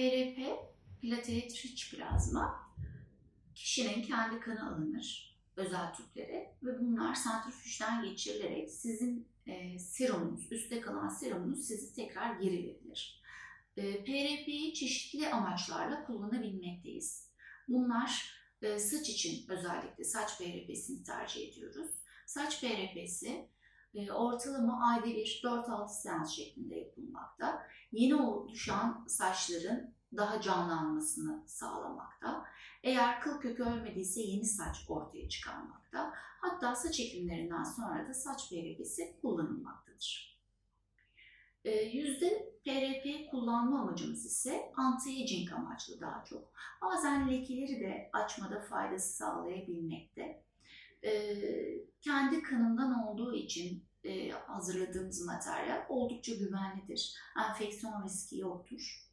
PRP, platelet rich plazma, kişinin kendi kanı alınır özel tüplere ve bunlar santrifüjden geçirilerek sizin e, serumunuz, üstte kalan serumunuz sizi tekrar geri verilir. E, PRP'yi çeşitli amaçlarla kullanabilmekteyiz. Bunlar e, saç için özellikle saç PRP'sini tercih ediyoruz. Saç PRP'si ortalama ayda bir 4-6 seans şeklinde yapılmakta. Yeni oluşan saçların daha canlanmasını sağlamakta. Eğer kıl kökü ölmediyse yeni saç ortaya çıkarmakta. Hatta saç ekimlerinden sonra da saç PRP'si kullanılmaktadır. E, Yüzde PRP kullanma amacımız ise anti-aging amaçlı daha çok. Bazen lekeleri de açmada faydası sağlayabilmekte. Kendi kanından olduğu için e, hazırladığımız materyal oldukça güvenlidir. Enfeksiyon riski yoktur.